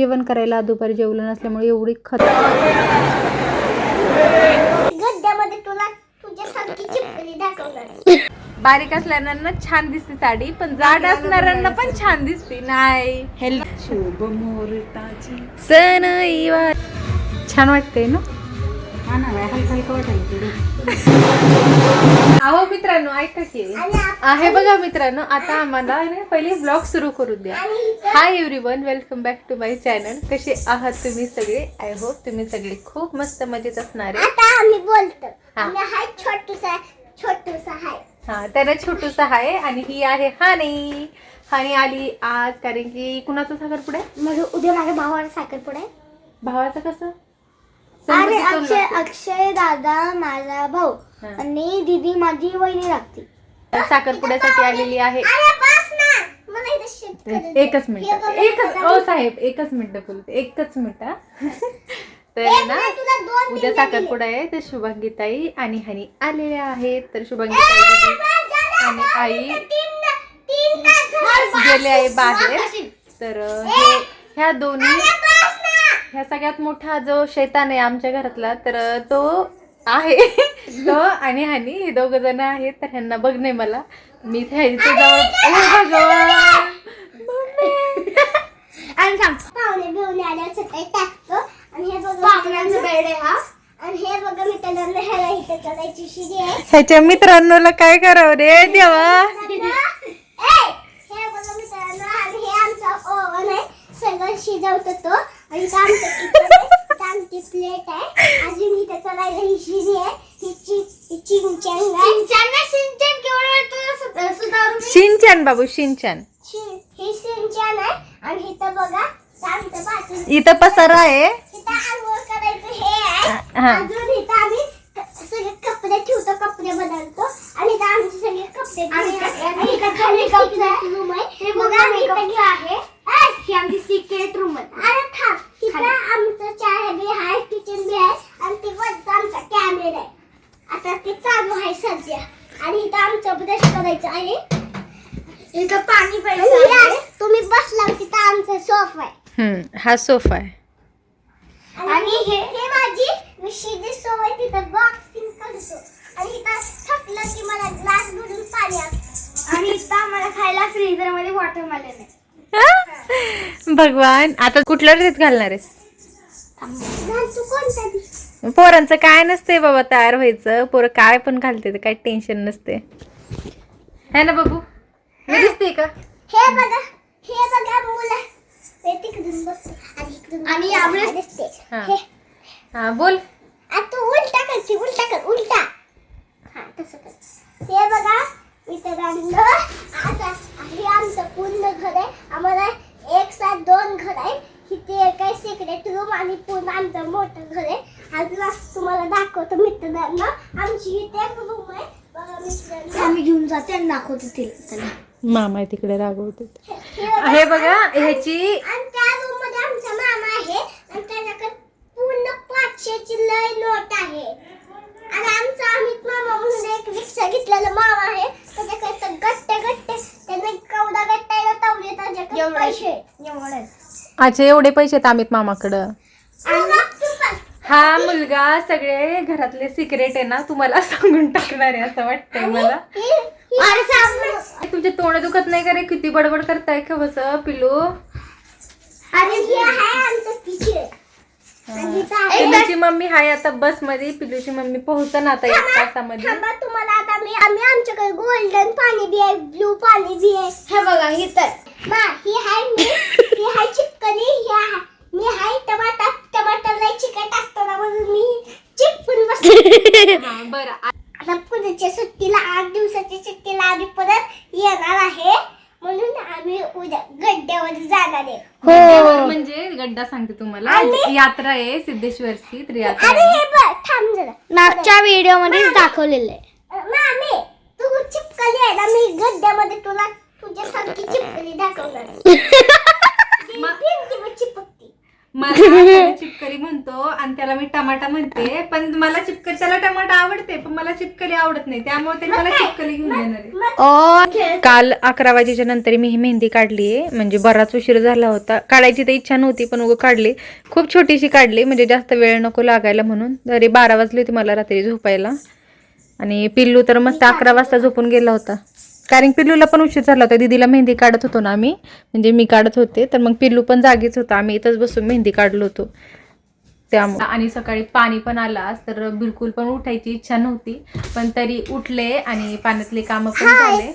जेवण करायला दुपारी जेवलं नसल्यामुळे एवढी खत गड्ड्यामध्ये तुला तुझ्यासारखी चिपकली दाखवणार. बारीक असल्यानं छान दिसते साडी पण जाड असणाऱ्यांना पण छान दिसते. नाही. हेल्थ छान वाटते ना? अहो मित्रांनो ऐका की. आहे बघा मित्रांनो आता आम्हाला पहिले ब्लॉग सुरू करू द्या. Hi everyone welcome back to my channel कसे आहात तुम्ही सगळे? आय होप तुम्ही सगळे खूप मस्त मजेत असणार हा. आम्ही हाय छोटूसा छोटूसा हाय. हा त्याला छोटूसा आहे आणि ही आहे हानी. हानी आली आज कारण की कुणाचा साखरपुडा म्हणजे उद्या माझ्या भावाला साखरपुडा आहे. भावाचं कसं? आणि अक्षय. अक्षय दादा माझा भाऊ हा. आणि दीदी माझी वहिनी लागते. साखरपुड्यासाठी आलेली आहे. एकच मिनिट. एकच ओ साहेब एकच मिनिट बोलते एकच मिनिट हा. तर ना उद्या साखरपुडा आहे तर शुभांगीताई आणि हनी आलेल्या आहेत. तर शुभांगीताई दीदी आणि आई गेले आहे बाहेर तर अं, हे ह्या दोन्ही ह्या सगळ्यात मोठा जो शैतान आहे आमच्या घरातला तर तो आहे. तो आणि हनी हे दोघ जण आहेत तर ह्यांना मला. हे बघा पाहुण्यांचा बेड आहे हा. आणि हे बघा मी ह्याच्या मित्रांनो काय करावं रे देवा? ए, हे बघा मित्रांनो आणि हे आमचा ओव्हन आहे. सगळं शिजवतो तो. आणि आमचं आहे. अजून इथे करायला ही शिडी आहे. ही ही सिंचन केवळ बाबू शिंचन. ही सिंचन आहे. आणि इथं बघा इथं पसारा आहे. इथं आंघोळ करायचं हे आहे हा. अजून इथं आम्ही क- सगळे कपडे ठेवतो कपडे बदलतो आणि इथं आमचे सगळे कपडे ठेवतो. आणि इथं खाली secret room आहे हे बघा आम्ही इथं आहे ऐ, ही आमची सिक्रेट रूम आहे अरे थांब तिथं आमचं चहा बी आहे किचन बी आहे आणि ते वरचा आमचा कॅमेरा आहे आता ते चालू आहे सध्या आणि इथं आमचं ब्रश करायचं आहे इथं पाणी प्यायचं तुम्ही बसला तिथं आमचा सोफा आहे हम्म, हा सोफा आहे. आणि हे हे माझी मी शिदी सवय तिथं बॉक्सिंग करतो. आणि इथं थकलं की मला ग्लास भरून पाणी असतं आणि इथं आम्हाला खायला फ्रीजरमध्ये वॉटरमेलन आहे भगवान आता कुठल्या ड्रेस घालणार आहेस? घाल तू कोणता बी. पोरांचं काय नसते बाबा तयार व्हायचं. पोरं काय पण घालते काय टेन्शन नसते है ना बाबू? मी दिसते का? हे बघा हे बघा मुलं. आणि हा. हे. हा बोल. आता तू उलटा करते उलटा कर उलटा. हा तसं कर. हे बघा मित्रांनो आता हे आमचं पूर्ण घर आहे. आम्हाला एक साथ दोन घर आहे. इथे एक आहे सिक्रेट रूम आणि पूर्ण आमचं मोठं घर आहे. अजून तुम्हाला दाखवतो मित्रांनो. आमची इथे एक रूम आहे. बघा मित्रांनो. आम्ही घेऊन जाते आणि दाखवतो तिला मामा तिकडे रागवते. हे हे बघा ह्याची आणि त्या रूममध्ये आमचा मामा आहे आणि त्याच्याकडे पूर्ण पाचशेची लय नोट आहे. आणि आमचा अमित मामा म्हणून एक रिक्षा घेतलेला मामा आहे. त्याच्याकडे तर गट्टे गट्टे त्याने कवडा गट्टायला तावले त्याच्याकडे पैसे. एवढे. अच्छा एवढे पैसे आहेत अमित मामाकडं. हा मुलगा सगळे घरातले सिक्रेट आहे ना तुम्हाला सांगून टाकणार आहे असं वाटतंय मला. तुमचे तोंड दुखत नाही का रे? किती बडबड करताय का बस पिलू हे पिलूची मम्मी हाय आता बसमध्ये पिलूची मम्मी पोहोचन आता एक तासामध्ये. थांबा तुम्हाला आता मी आम्ही आमच्याकडे गोल्डन पाणी बी आहे ब्लू पाणी बी आहे हे बघा ही तर. मा ही हाय मी ही हाय चिपकली ही आहे मी हाय टमाटर टमाटरला चिकट असतो ना म्हणून मी चिपकून बसते हा, बरं. आता पुढच्या सुट्टीला आठ दिवसाच्या सुट्टीला आम्ही परत येणार आहे. म्हणून आम्ही उद्या गड्ड्यावर जाणार आहे. गड्ड्यावर म्हणजे गड्डा सांगते तुम्हाला. आणि- यात्रा आहे सिद्धेश्वरची तर यात्रा अरे आहे. हे बघ थांब जरा. मागच्या व्हिडिओमध्ये दाखवलेलं आहे. मामी तू चिपकली आहे ना मी गड्ड्यामध्ये तुला तुझ्यासारखी चिपकली दाखवणार ती चिपकती मला चिपकली म्हणतो आणि त्याला मी टमाटा म्हणते पण मला चिपकली त्याला टमाटा आवडते पण मला चिपकली आवडत नाही. त्यामुळे ते मला चिपकली घेऊन देणार आहे. काल अकरा वाजेच्या नंतर मी ही मेहंदी काढली आहे. म्हणजे बराच उशीर झाला होता. काढायची तर इच्छा नव्हती पण उगं काढली. खूप छोटीशी काढली म्हणजे जास्त वेळ नको लागायला म्हणून. तरी बारा वाजली होती मला रात्री झोपायला. आणि पिल्लू तर मस्त अकरा वाजता झोपून गेला होता. कारण पिल्लूला पण उशीर झाला होता. दीदीला मेहंदी काढत होतो ना आम्ही. म्हणजे मी काढत होते. तर मग पिल्लू पण जागीच होता. आम्ही इथंच बसून मेहंदी काढलो होतो. त्यामुळे. आणि सकाळी पाणी पण आला तर बिलकुल पण उठायची इच्छा नव्हती. पण तरी उठले आणि पाण्यातले कामं पण झाले.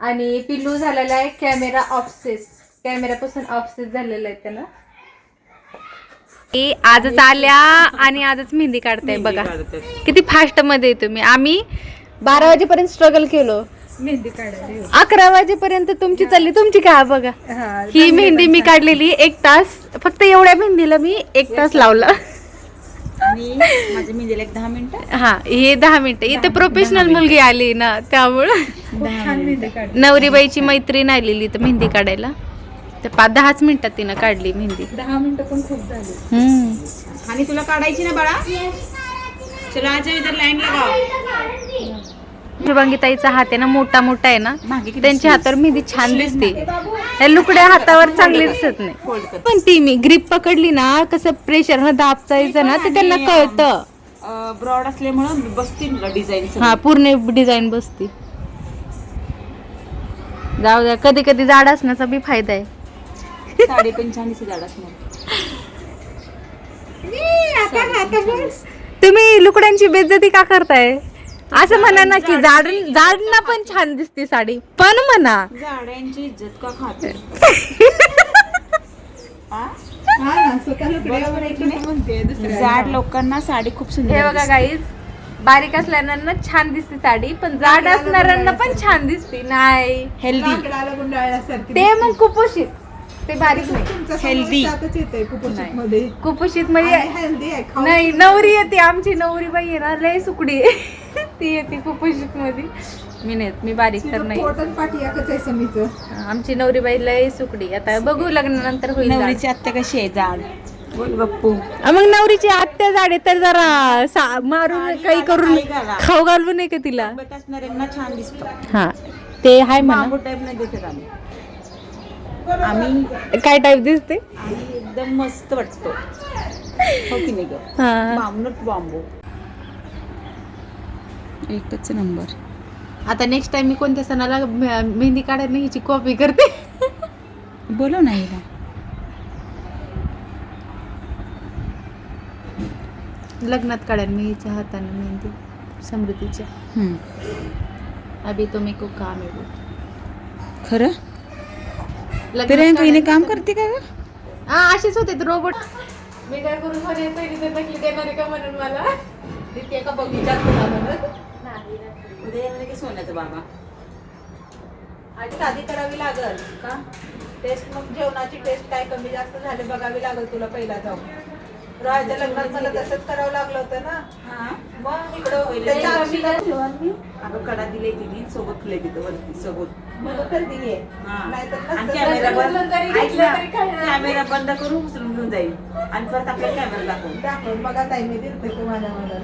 आणि पिल्लू झालेला आहे कॅमेरा ऑफसेस कॅमेऱ्यापासून ऑफसेस झालेला आहे त्याला आजच आल्या आणि आजच मेहंदी काढताय बघा. किती फास्टमध्ये तुम्ही. आम्ही बारा वाजेपर्यंत स्ट्रगल केलो. मेहंदी काढायला अकरा वाजेपर्यंत तुमची चालली. तुमची काय बघा. ही मेहंदी मी काढलेली एक तास. फक्त एवढ्या मेहंदीला मी एक तास लावला. आणि माझ्या मेहंदीला एक दहा मिनिटं. हा हे दहा मिनिटं. इथे प्रोफेशनल मुलगी आली ना त्यामुळं. दहा मेहंदी काढ नवरीबाईची मैत्रीण आलेली तर मेहंदी काढायला. तर पाच दहाच मिनिटात तिनं काढली मेहंदी. दहा मिनिटं पण खूप झाली. हम्म. आणि तुला काढायची ना बाळा? चला आज इधर लाईन लगाव. शुभांगीताईचा हात आहे ना मोठा मोठा आहे ना. त्यांच्या हातावर मेहंदी छान दिसते. लुकड्या हातावर चांगली दिसत नाही. पण ती मी ग्रीप पकडली ना कसं प्रेशर न दाबचायचं ना ते त्यांना कळतं. ब्रॉड असल्यामुळं बसतील डिझाईन हा पूर्ण डिझाईन बसते. जाऊ द्या कधी कधी जाड असण्याचा बी फायदा आहे. साडे पण छान दिसते झाड तुम्ही लुकड्यांची बेइज्जती का करताय? असं म्हणा ना की जाड जाडना पण छान दिसते साडी. पण म्हणा. झाडांची इज्जत का खाते? जाड लोकांना साडी खूप सुंदर हे बघा गाईज बारीक असल्यानं छान दिसते साडी पण जाड असणाऱ्यांना पण छान दिसते. नाही. हेल्दी ते मग कुपोषित ते बारीक नाही. हेल्दी कुपोषित म्हणजे नाही. नवरी येते आमची नवरी बाई आहे ना लय सुकडी ती येते कुपोषित मध्ये मी नाही मी बारीक तर नाही. आमची नवरी बाई लय सुकडी आता बघू लग्नानंतर होईल जाड. नवरीची आत्या कशी आहे जाड? बोल बाप्पू. मग नवरीची आत्या झाडे तर जरा मारून काही करून. खाऊ घालू नये का तिला छान दिसतं. हा. ते हाय म्हणा. टाईप नाही दिसत आम्ही. आम्ही काय टाईप दिसते? आम्ही एकदम मस्त वाटतो. हो की नाही हा. बांबू. एकच नंबर. आता नेक्स्ट टाइम मी कोणत्या सणाला मे- मेहंदी काढायला हिची कॉपी करते. बोलव ना हिला लग्नात काढेल मी हिच्या हाताने मेहंदी समृद्धीच्या. अभी तो मेको काम आहे. खरं? प्रियंका हिने काढायला- काम करते का ग? हा असेच होते रोबोट मी काय करून म्हणायचं पहिली तर नकली देणार आहे का म्हणून मला? तिथे का बघितलं तुला. उद्या येणार की सोन्याचा बाबा. आणि शादी करावी लागल का? टेस्ट मग जेवणाची टेस्ट काय कमी जास्त झाले बघावी लागल तुला पहिला जाऊन. राहायच्या लग्नात मला तसंच करावं लागलं होतं ना. मग इकडं त्याच्या अगं कडा दिले तिने सोबत फुले तिथं वरती सोबत. तर दिली हा. आणि. कॅमेरा बंद. कॅमेरा करून उचलून घेऊन जाईल. आणि परत आपल्याला कॅमेरा दाखवून. दाखव बघा ताई मी दिलते तुम्हाला मला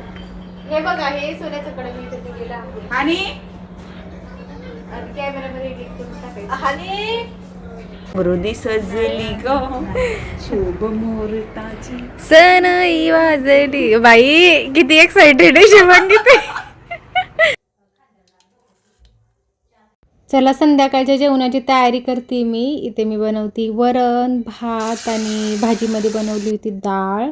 हे बघा हे सोन्याचं कडे मी इथे दिलेलं आहे. आणि? आणि कॅमेरामध्ये एडिट करून टाकायचं. आणि हृदय सजली ग. शुभ मुहूर्ताची सन वाजली बाई किती एक्साइटेड आहे शिवांगी चला संध्याकाळच्या जेवणाची तयारी करते मी. इथे मी बनवते वरण भात आणि भाजीमध्ये बनवली होती डाळ.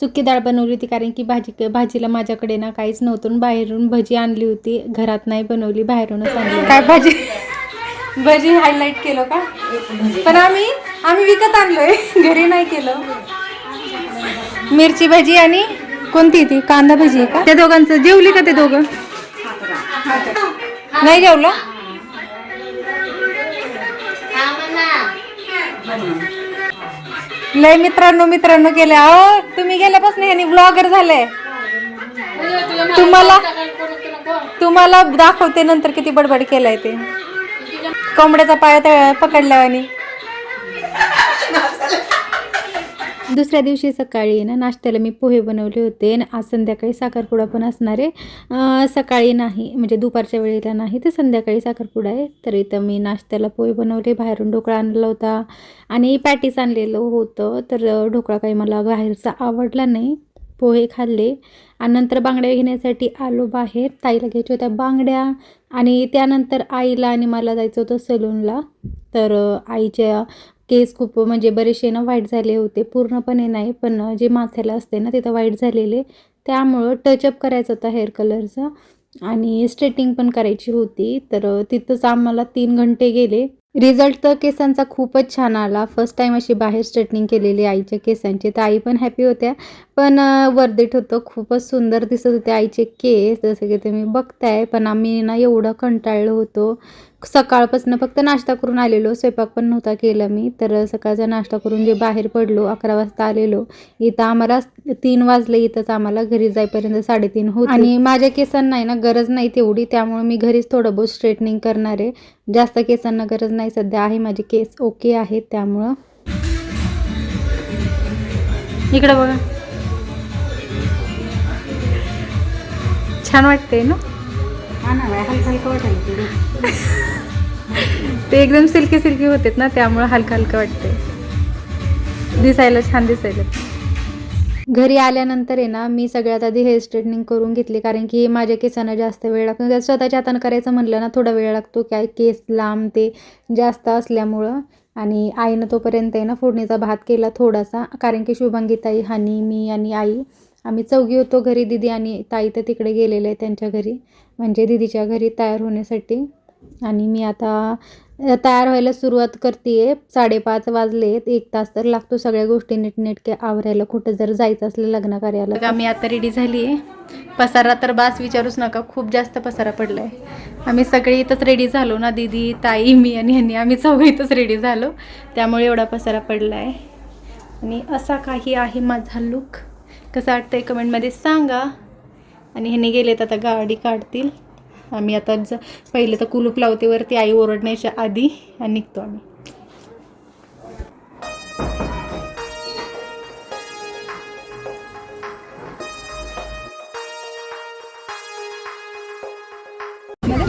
सुकी डाळ बनवली होती कारण की भाजी भाजीला माझ्याकडे ना काहीच नव्हतं. बाहेरून भजी आणली होती. घरात नाही बनवली बाहेरूनच आणली काय भाजी? भजी हायलाईट केलं का? पण आम्ही आम्ही विकत आणलोय. घरी नाही केलं. मिरची भजी आणि कोणती ती? कांदा भजी आहे का? त्या दोघांचं जेवली का ते दोघं? नाही जेवलं? लय मित्रांनो मित्रांनो केले अहो तुम्ही गेल्यापासून यांनी ब्लॉगर झाले तुम्हाला तुम्हाला दाखवते नंतर किती बडबड केलाय ते. कोंबड्याचा पाय त्या- पकडला आणि. दुसऱ्या दिवशी सकाळी ना नाश्त्याला मी पोहे बनवले होते आणि आज संध्याकाळी साखरपुडा पण असणार आहे. सकाळी नाही म्हणजे दुपारच्या वेळेला नाही तर संध्याकाळी साखरपुडा आहे. तर इथं मी नाश्त्याला पोहे बनवले बाहेरून ढोकळा आणला होता आणि पॅटीस आणलेलं होतं. तर ढोकळा काही मला बाहेरचा आवडला नाही. पोहे खाल्ले आणि नंतर बांगड्या घेण्यासाठी आलो बाहेर. ताईला घ्यायच्या होत्या बांगड्या आणि त्यानंतर आईला आणि मला जायचं होतं सलूनला. तर आईच्या केस खूप म्हणजे बरेचसे ना वाईट झाले होते. पूर्णपणे नाही पण जे माथ्याला असते ना तिथं वाईट झालेले. त्यामुळं टचअप करायचं होता हेअर कलरचा आणि स्ट्रेटिंग पण करायची होती. तर तिथंच आम्हाला तीन घंटे गेले. रिझल्ट तर केसांचा खूपच छान आला. फर्स्ट टाईम अशी बाहेर स्ट्रेटनिंग केलेली आईच्या केसांची. तर आई पण हॅपी होत्या. पण वर्दिट होतं. खूपच सुंदर दिसत होते आईचे केस. जसं की तुम्ही बघताय. पण आम्ही ना एवढं कंटाळलो होतो. सकाळपासून फक्त नाश्ता करून आलेलो. स्वयंपाक पण नव्हता केला मी. तर सकाळचा नाश्ता करून जे बाहेर पडलो अकरा वाजता आलेलो. इथं आम्हाला तीन वाजले इथंच आम्हाला घरी जाईपर्यंत साडेतीन होत. आणि माझ्या केसांना आहे ना गरज नाही तेवढी. त्यामुळे मी घरीच थोडं बहुत स्ट्रेटनिंग करणार आहे. जास्त केसांना गरज नाही. सध्या आहे माझे केस ओके आहेत. त्यामुळं इकडं बघा. छान वाटते ना? हा हलका हलका वाटायला ते एकदम सिल्की सिल्की होतेत ना त्यामुळं हलकं हलकं वाटते दिसायला छान दिसायला घरी आल्यानंतर आहे ना मी सगळ्यात आधी हेअर स्ट्रेटनिंग करून घेतली कारण की माझ्या केसांना जास्त वेळ लागतो. त्यात स्वतःच्या हातानं करायचं म्हणलं ना थोडा वेळ लागतो काय केस लांब ते जास्त असल्यामुळं. आणि आईनं तोपर्यंत आहे ना फोडणीचा भात केला थोडासा कारण की शुभांगी ताई हानी मी आणि आई आम्ही चौघी होतो घरी दिदी आणि ताई तर तिकडे गेलेले आहे त्यांच्या घरी. म्हणजे दिदीच्या घरी तयार होण्यासाठी. आणि मी आता तयार व्हायला सुरुवात करते साडेपाच वाजले एक तास तर लागतो सगळ्या गोष्टी नीटनेटके आवरायला. कुठं जर जायचं असलं लग्न कार्याला आम्ही आता रेडी झाली आहे पसारा तर बास विचारूच नका. खूप जास्त पसारा पडलाय. आम्ही सगळे इथंच रेडी झालो ना. दीदी ताई मी आणि ह्यांनी. आम्ही चौघं इथंच रेडी झालो. त्यामुळे एवढा पसारा पडला आहे आणि असा काही आहे माझा लुक कसं वाटतंय? कमेंटमध्ये सांगा. आणि ह्यांनी गेलेत आता गाडी काढतील. आम्ही आता ज पहिले तर कुलूप लावते वरती आई ओरडण्याच्या आधी आणि निघतो आम्ही.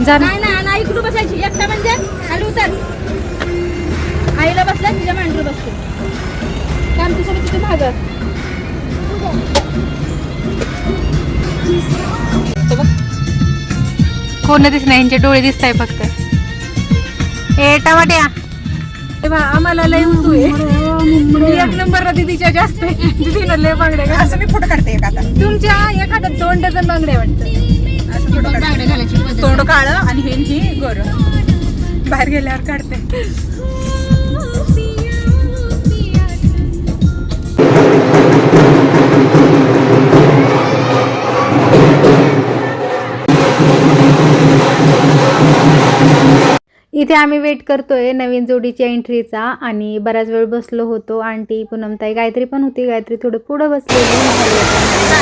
नाही इकडून बसायची? एकटा म्हणजे? खाली उतर. आईला बसल्या तुझ्या मांडीवर बसते. काम तुझ्यासोबत तिथे भागत कोण दिसत नाही यांचे डोळे दिसत आहे फक्त. ए टमाट्या. आम्हाला लय उतू आहे. एक नंबर दीदीच्या जास्त. दीदीनं लय बांगड्या घातल्या. असं मी फोटो काढते एक आता. तुमच्या एखाद्या दोन डझन बांगड्या वाटतं. असं फोटो काढते. तोंड काळ आणि हे ही गोर बाहेर गेल्यावर काढते. इथे आम्ही वेट करतोय नवीन जोडीच्या एंट्रीचा आणि बराच वेळ बसलो होतो. आंटी पूनमताई गायत्री पण होती. गायत्री थोडं पुढं बसलेली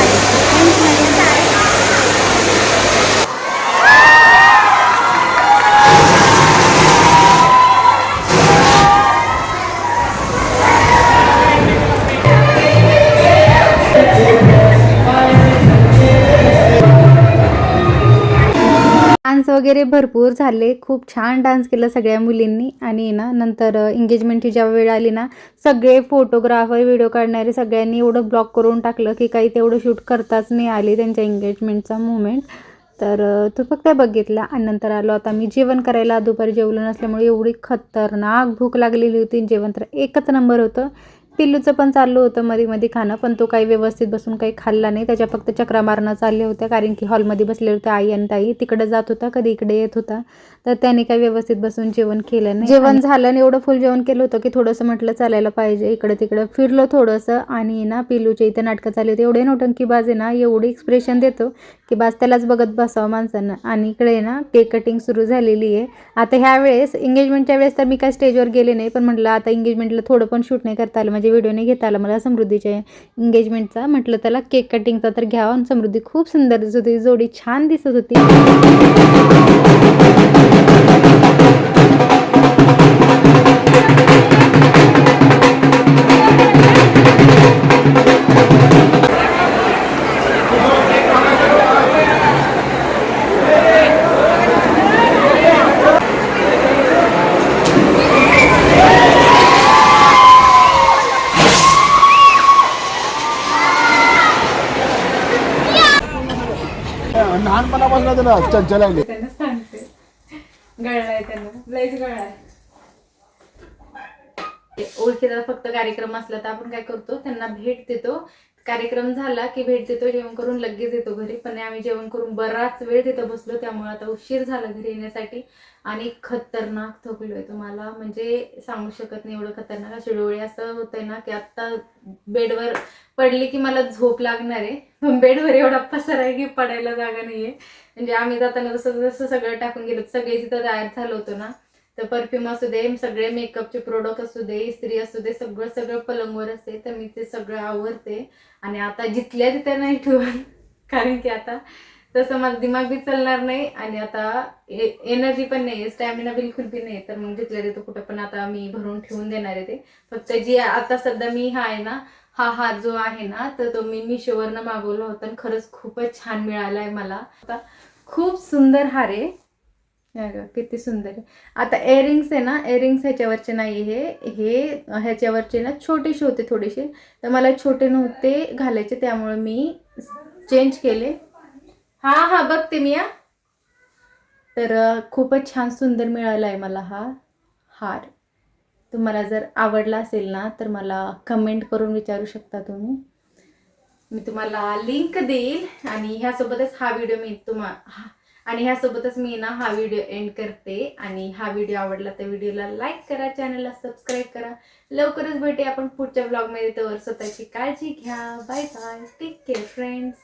डान्स वगैरे भरपूर झाले. खूप छान डान्स केला सगळ्या मुलींनी. आणि ना नंतर एंगेजमेंटची जेव्हा वेळ आली ना सगळे फोटोग्राफर व्हिडिओ काढणारे सगळ्यांनी एवढं ब्लॉक करून टाकलं की काही तेवढं शूट करताच नाही आली त्यांच्या एंगेजमेंटचा मुमेंट तर तू तो फक्त बघितला आणि नंतर आलो. आता मी जेवण करायला दुपारी जेवलं नसल्यामुळे एवढी खतरनाक भूक लागलेली होती. जेवण तर एकच नंबर होतं. पिल्लूचं पण चाललं होतं मध्ये मध्ये खाणं पण तो काही व्यवस्थित बसून काही खाल्ला नाही. त्याच्या फक्त चक्रा मारणं चालले होत्या कारण की हॉलमध्ये बसले होते आई आणि ताई. तिकडे जात होता कधी इकडे येत होता. तर त्याने काही व्यवस्थित बसून जेवण केलं नाही. जेवण झालं आणि एवढं फुल जेवण केलं होतं की थोडंसं म्हटलं चालायला पाहिजे इकडे तिकडं. फिरलो थोडंसं आणि ना पिल्लूच्या इथे नाटकं चालली होती. एवढे नोटंकी बाज आहे ना एवढी एक्सप्रेशन देतो की बाज त्यालाच बघत बसावं माणसांना. आणि इकडे ना केक कटिंग सुरू झालेली आहे. आता ह्या वेळेस एंगेजमेंटच्या वेळेस तर मी काय स्टेजवर गेले नाही पण म्हटलं आता एंगेजमेंटला थोडं पण शूट नाही करता आलं. म्हणजे व्हिडिओ नाही घेता आला. मला समृद्धीच्या एंगेजमेंटचा म्हटलं त्याला केक कटिंगचा तर घ्यावा. आणि समृद्धी खूप सुंदर दिसत होती जोडी छान दिसत होती. ना चंचल आली त्यांना सांगते. गळलाय त्यांना. लयच गळलाय ओळखीचा फक्त कार्यक्रम असला तर आपण काय करतो त्यांना भेट देतो. कार्यक्रम झाला की भेट देतो जेवण करून लगेच येतो घरी. पण आम्ही जेवण करून बराच वेळ तिथं बसलो त्यामुळे आता उशीर झाला घरी येण्यासाठी. आणि खतरनाक थकलोय तुम्हाला म्हणजे सांगू शकत नाही एवढं खतरनाक. असे डोळे असं होतंय ना की आत्ता बेडवर पडली की मला झोप लागणार आहे. बेडवर एवढा पसर आहे की पडायला जागा नाहीये. म्हणजे आम्ही जाताना जसं जसं सगळं टाकून गेलो सगळे तिथं तयार झालो होतो ना तर परफ्यूम असू दे सगळे मेकअपचे प्रोडक्ट असू दे इस्त्री असू दे सगळं सगळं पलंगवर असते तर मी ते सगळं आवरते. आणि आता जिथल्या तिथं नाही ठेवून कारण की आता तसं माझं दिमाग बी चालणार नाही आणि आता एनर्जी पण नाही स्टॅमिना बिलकुल बी नाही तर मग जिथल्या तिथं कुठं पण आता मी भरून ठेवून देणार आहे ते. फक्त जी आता सध्या मी हा आहे ना हा हार जो आहे ना तर तो मी मिशोवरनं मागवला होता आणि खरंच खूपच छान मिळाला आहे मला. आता खूप सुंदर हार आहे किती सुंदर आहे. आता एअरिंग्स आहे ना एअरिंग्स ह्याच्यावरचे नाही हे. हे ह्याच्यावरचे ना छोटेसे होते थोडेसे. तर मला छोटे नव्हते घालायचे त्यामुळे मी चेंज केले. हा हा बघते मी या तर खूपच छान सुंदर मिळाला आहे मला हा हार. तुम्हाला जर आवडला असेल ना तर मला कमेंट करून विचारू शकता तुम्ही. मी तुम्हाला लिंक देईल आणि ह्यासोबतच हा व्हिडिओ मी तुम्हा हा- आणि ह्यासोबतच मी ना हा व्हिडिओ एंड करते. आणि हा व्हिडिओ आवडला तर व्हिडिओला लाईक करा चॅनलला सबस्क्राईब करा. लवकरच भेटे आपण पुढच्या ब्लॉगमध्ये तर स्वतःची काळजी घ्या. Bye bye take care friends